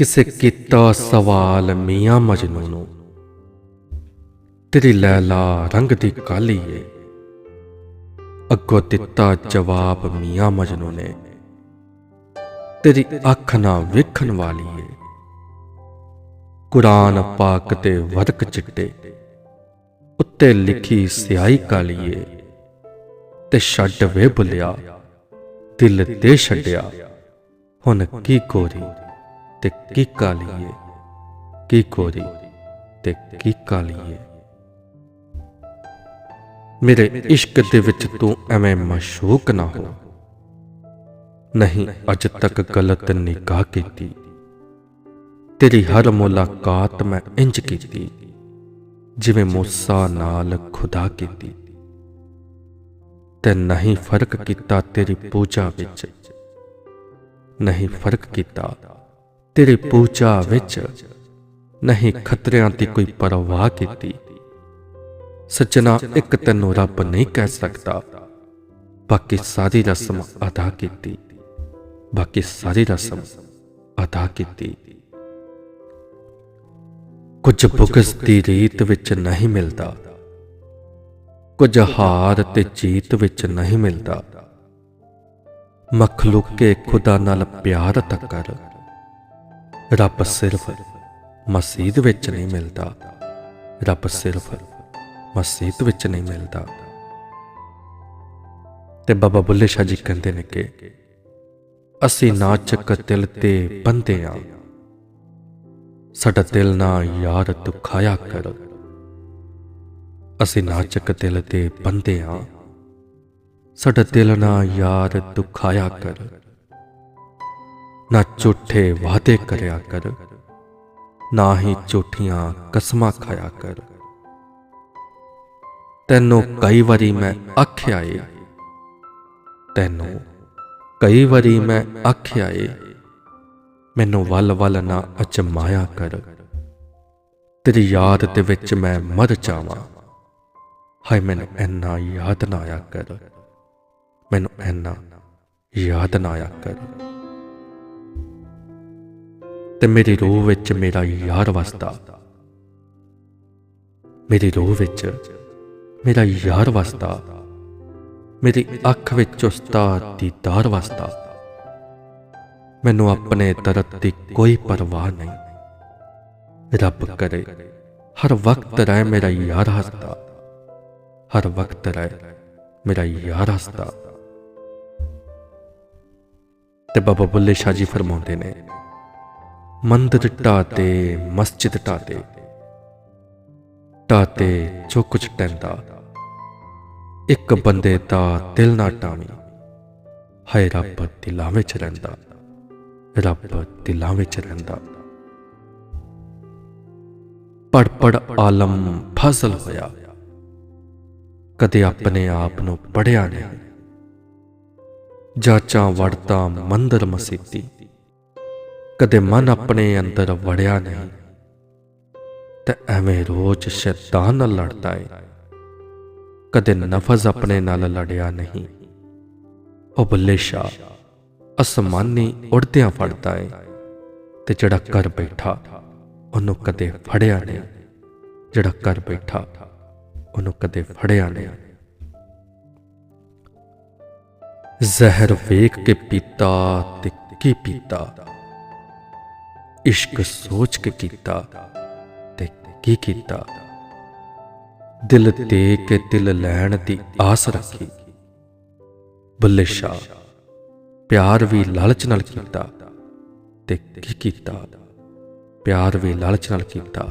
ਕਿਸੇ ਕੀਤਾ ਸਵਾਲ ਮੀਆਂ ਮਜਨੂ ਨੂੰ। ਤੇਰੀ ਲੈਲਾ ਰੰਗ ਦੀ ਕਾਲੀ ਏ। ਅੱਗੋਂ ਦਿੱਤਾ ਜਵਾਬ ਮੀਆਂ ਮਜਨੂ ਨੇ। ਤੇਰੀ ਅੱਖ ਨਾ ਵੇਖਣ ਵਾਲੀ ਏ। ਕੁਰਾਨ ਪਾਕ ਤੇ ਵਰਕ ਚਿੱਟੇ। ਉੱਤੇ ਲਿਖੀ ਸਿਆਹੀ ਕਾਲੀ ਏ। ਤੇ ਛੱਡ ਵੇ ਬੁਲਿਆ। ਦਿਲ ਤੇ ਛੱਡਿਆ। ਹੁਣ ਕੀ ਕੋਰੀ। ਤੇ ਕੀ ਕਾਲੀ ਏ ਕੀ ਕੋਰੀ ਤੇ ਕੀ ਕਾਲੀ ਮੇਰੇ ਇਸ਼ਕ ਦੇ ਵਿੱਚ ਤੂੰ ਐਵੇਂ ਮਸ਼ੂਕ ਨਾ ਹੋ। ਨਹੀਂ, ਅੱਜ ਤੱਕ ਗਲਤ ਨਿਗਾਹ ਕੀਤੀ। ਤੇਰੀ ਹਰ ਮੁਲਾਕਾਤ ਮੈਂ ਇੰਜ ਕੀਤੀ, ਜਿਵੇਂ ਮੂਸਾ ਨਾਲ ਖੁਦਾ ਕੀਤੀ। ਤੇ ਨਹੀਂ ਫ਼ਰਕ ਕੀਤਾ ਤੇਰੀ ਪੂਜਾ ਵਿੱਚ, ਨਹੀਂ ਫ਼ਰਕ ਕੀਤਾ ਤੇਰੀ ਪੂਜਾ ਵਿੱਚ ਨਹੀਂ ਖਤਰਿਆਂ ਦੀ ਕੋਈ ਪਰਵਾਹ ਕੀਤੀ। ਸੱਜਣਾ, ਇੱਕ ਤੈਨੂੰ ਰੱਬ ਨਹੀਂ ਕਹਿ ਸਕਦਾ। ਬਾਕੀ ਸਾਰੀ ਰਸਮ ਅਦਾ ਕੀਤੀ। ਬਾਕੀ ਸਾਰੀ ਰਸਮ ਅਦਾ ਕੀਤੀ। ਕੁਝ ਬੁਗਸ ਦੀ ਰੀਤ ਵਿੱਚ ਨਹੀਂ ਮਿਲਦਾ। ਕੁਝ ਹਾਰ ਤੇ ਜੀਤ ਵਿੱਚ ਨਹੀਂ ਮਿਲਦਾ। ਮਖਲੂਕੇ ਖੁਦਾ ਨਾਲ ਪਿਆਰ ਤੱਕ ਰੱਬ ਸਿਰਫ ਮਸਜਿਦ ਵਿੱਚ ਨਹੀਂ ਮਿਲਦਾ। ਰੱਬ ਸਿਰਫ ਮਸਜਿਦ ਵਿੱਚ ਨਹੀਂ ਮਿਲਦਾ। ਤੇ ਬਾਬਾ ਬੁੱਲੇ ਸ਼ਾਹ ਜੀ ਕਹਿੰਦੇ ਨੇ ਕਿ ਅਸੀਂ ਨਾਚਕ ਦਿਲ ਤੇ ਬੰਦੇ ਆ। ਸਾਡਾ ਦਿਲ ਨਾ ਯਾਰ ਦੁਖਾਇਆ ਕਰ। ਅਸੀਂ ਨਾਚਕ ਦਿਲ ਤੇ ਬੰਦੇ ਆ। ਸਾਡਾ ਦਿਲ ਨਾ ਯਾਰ ਦੁਖਾਇਆ ਕਰ। ਨਾ ਝੂਠੇ ਵਾਅਦੇ ਕਰਿਆ ਕਰ, ਨਾ ਹੀ ਝੂਠੀਆਂ ਕਸਮਾਂ ਖਾਇਆ ਕਰ। ਤੈਨੂੰ ਕਈ ਵਾਰੀ ਮੈਂ ਆਖਿਆ ਏ, ਤੈਨੂੰ ਕਈ ਵਾਰੀ ਮੈਂ ਆਖਿਆ ਏ, ਮੈਨੂੰ ਵੱਲ ਵੱਲ ਨਾ ਅਚਮਾਇਆ ਕਰ। ਤੇਰੀ ਯਾਦ ਦੇ ਵਿੱਚ ਮੈਂ ਮਰ ਜਾਵਾਂ। ਹਾਏ, ਮੈਨੂੰ ਐਨਾ ਯਾਦ ਨਾ ਆਇਆ ਕਰ। ਮੈਨੂੰ ਐਨਾ ਯਾਦ ਨਾ ਆਇਆ ਕਰ। ਤੇ ਮੇਰੀ ਰੂਹ ਵਿੱਚ ਮੇਰਾ ਯਾਰ ਵਸਦਾ। ਮੇਰੀ ਰੂਹ ਵਿੱਚ ਮੇਰਾ ਯਾਰ ਵਸਦਾ। ਮੇਰੀ ਅੱਖ ਵਿੱਚ ਉਸਦਾ ਦੀਦਾਰ ਵਸਦਾ। ਮੈਨੂੰ ਆਪਣੇ ਦਰਦ ਦੀ ਕੋਈ ਪਰਵਾਹ ਨਹੀਂ। ਰੱਬ ਕਰੇ, ਹਰ ਵਕਤ ਰਹਿ ਮੇਰਾ ਯਾਰ ਹੱਸਦਾ। ਹਰ ਵਕਤ ਰਹਿ ਮੇਰਾ ਯਾਰ ਹੱਸਦਾ। ਤੇ ਬਾਬਾ ਬੁੱਲੇ ਸ਼ਾਹ ਜੀ ਫਰਮਾਉਂਦੇ ਨੇ ਮੰਦਿਰ ਢਾਤੇ, ਮਸਜਿਦ ਢਾਤੇ। ਢਾਤੇ ਜੋ ਕੁਝ ਟੈਂਦਾ ਇੱਕ ਬੰਦੇ ਦਾ ਦਿਲ ਨਾ ਟਾਵੀ। ਹਾਏ ਰੱਬ ਦਿਲਾਂ ਵਿੱਚ ਰਹਿੰਦਾ। ਰੱਬ ਦਿਲਾਂ ਵਿੱਚ ਰਹਿੰਦਾ। ਪੜ ਪੜ ਆਲਮ ਫਸਲ ਹੋਇਆ। ਕਦੇ ਆਪਣੇ ਆਪ ਨੂੰ ਪੜਿਆ ਨਹੀਂ। ਜਾਚਾਂ ਵੜਦਾ ਮੰਦਰ ਮਸੀਤੀ। ਕਦੇ ਮਨ ਆਪਣੇ ਅੰਦਰ ਵੜਿਆ ਨਹੀਂ, ਤੇ ਐਵੇਂ ਰੋਜ਼ ਸ਼ੈਤਾਨ ਨਾਲ ਲੜਦਾ ਏ। ਕਦੇ ਨਫਜ਼ ਆਪਣੇ ਨਾਲ ਲੜਿਆ ਨਹੀਂ। ਉਹ ਬੱਲੇ ਸ਼ਾ ਅਸਮਾਨੀ ਉੜਦਿਆਂ ਫੜਦਾ ਏ, ਤੇ ਜਿਹੜਾ ਕਰ ਬੈਠਾ, ਉਹਨੂੰ ਕਦੇ ਫੜਿਆ ਨਹੀਂ। ਜਿਹੜਾ ਕਰ ਬੈਠਾ, ਉਹਨੂੰ ਕਦੇ ਫੜਿਆ ਨਹੀਂ। ਜ਼ਹਿਰ ਵੇਖ ਕੇ ਪੀਤਾ ਤੇ ਕੀ ਪੀਤਾ? ਇਸ਼ਕ ਸੋਚ ਕੇ ਕੀਤਾ ਤੇ ਕੀ ਕੀਤਾ? ਦਿਲ ਦੇ ਕੇ ਦਿਲ ਲੈਣ ਦੀ ਆਸ ਰੱਖੀ। ਬੁੱਲੇ ਸ਼ਾਹ, ਪਿਆਰ ਵੀ ਲਾਲਚ ਨਾਲ ਕੀਤਾ ਤੇ ਕੀ ਕੀਤਾ? ਪਿਆਰ ਵੀ ਲਾਲਚ ਨਾਲ ਕੀਤਾ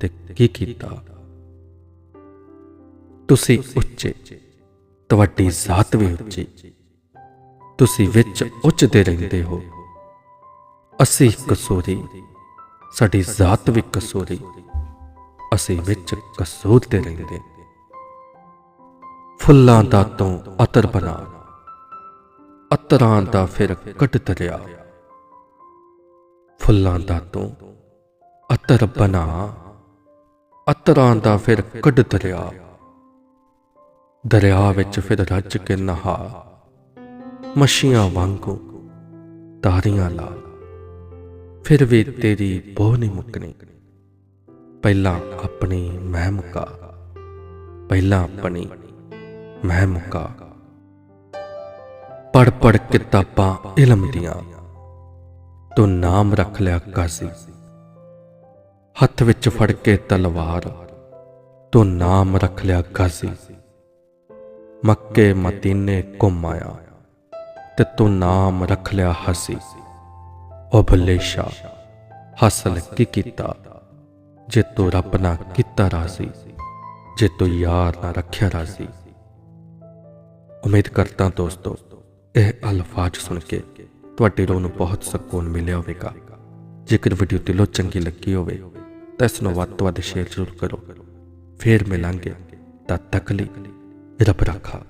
ਤੇ ਕੀ ਕੀਤਾ? ਤੁਸੀਂ ਉੱਚੇ, ਤੁਹਾਡੀ ਜ਼ਾਤ ਵੀ ਉੱਚੀ। ਤੁਸੀਂ ਵਿੱਚ ਉੱਚਦੇ ਰਹਿੰਦੇ ਹੋ। ਅਸੀਂ ਕਸੂਰੀ, ਸਾਡੀ ਜ਼ਾਤ ਵੀ ਕਸੂਰੀ, ਅਸੀਂ ਵਿੱਚ ਕਸੂਰ ਤੇ ਰਹਿੰਦੇ। ਫੁੱਲਾਂ ਦਾ ਤੋਂ ਅਤਰ ਬਣਾ, ਅਤਰਾਂ ਦਾ ਫਿਰ ਕੱਢ ਦਰਿਆ। ਫੁੱਲਾਂ ਦਾ ਤੋਂ ਅਤਰ ਬਣਾ, ਅਤਰਾਂ ਦਾ ਫਿਰ ਕੱਢ ਦਰਿਆ। ਦਰਿਆ ਵਿੱਚ ਫਿਰ ਰੱਜ ਕੇ ਨਹਾ, ਮੱਛੀਆਂ ਵਾਂਗੂ ਤਾਰੀਆਂ ਲਾ। ਫਿਰ ਵੀ ਤੇਰੀ ਬੋਹ ਨਹੀਂ ਮੁੱਕਣੀ। ਪਹਿਲਾਂ ਆਪਣੀ ਮੈਂ ਮੁਕਾ। ਪਹਿਲਾਂ ਆਪਣੀ ਮੈਂ ਮੁਕਾ। ਪੜ ਪੜ ਕਿਤਾਬਾਂ ਇਲਮ ਦੀਆਂ। ਤੂੰ ਨਾਮ ਰੱਖ ਲਿਆ ਕਾਜ਼ੀ ਹੱਥ ਵਿੱਚ ਫੜ ਕੇ ਤਲਵਾਰ। ਤੂੰ ਨਾਮ ਰੱਖ ਲਿਆ ਗਾਜ਼ੀ ਮੱਕੇ ਮਦੀਨੇ ਘੁੰਮ ਆਇਆ। ਤੇ ਤੂੰ ਨਾਮ ਰੱਖ ਲਿਆ ਹਸੀ। ਉਹ ਭੱਲੇ ਸ਼ਾਹ, ਹਾਸਲ ਕੀ ਕੀਤਾ? ਜੇ ਤੂੰ ਰੱਬ ਨਾ ਕੀਤਾ ਰਾਜ਼ੀ, ਜੇ ਤੂੰ ਯਾਰ ਨਾ ਰੱਖਿਆ ਰਾਜ਼ੀ। ਉਮੀਦ ਕਰਦਾ ਦੋਸਤੋ, ਇਹ ਅਲਫਾਜ਼ ਸੁਣ ਕੇ ਤੁਹਾਡੇ ਰੂਹ ਨੂੰ ਬਹੁਤ ਸਕੂਨ ਮਿਲਿਆ ਹੋਵੇਗਾ। ਜੇਕਰ ਵੀਡੀਓ ਦਿਲੋਂ ਚੰਗੀ ਲੱਗੀ ਹੋਵੇ, ਤਾਂ ਇਸ ਨੂੰ ਵੱਧ ਤੋਂ ਵੱਧ ਸ਼ੇਅਰ ਜ਼ਰੂਰ ਕਰੋ। ਫੇਰ ਮਿਲਾਂਗੇ, ਤਦ ਤੱਕ ਲਈ ਰੱਬ ਰੱਖਾ।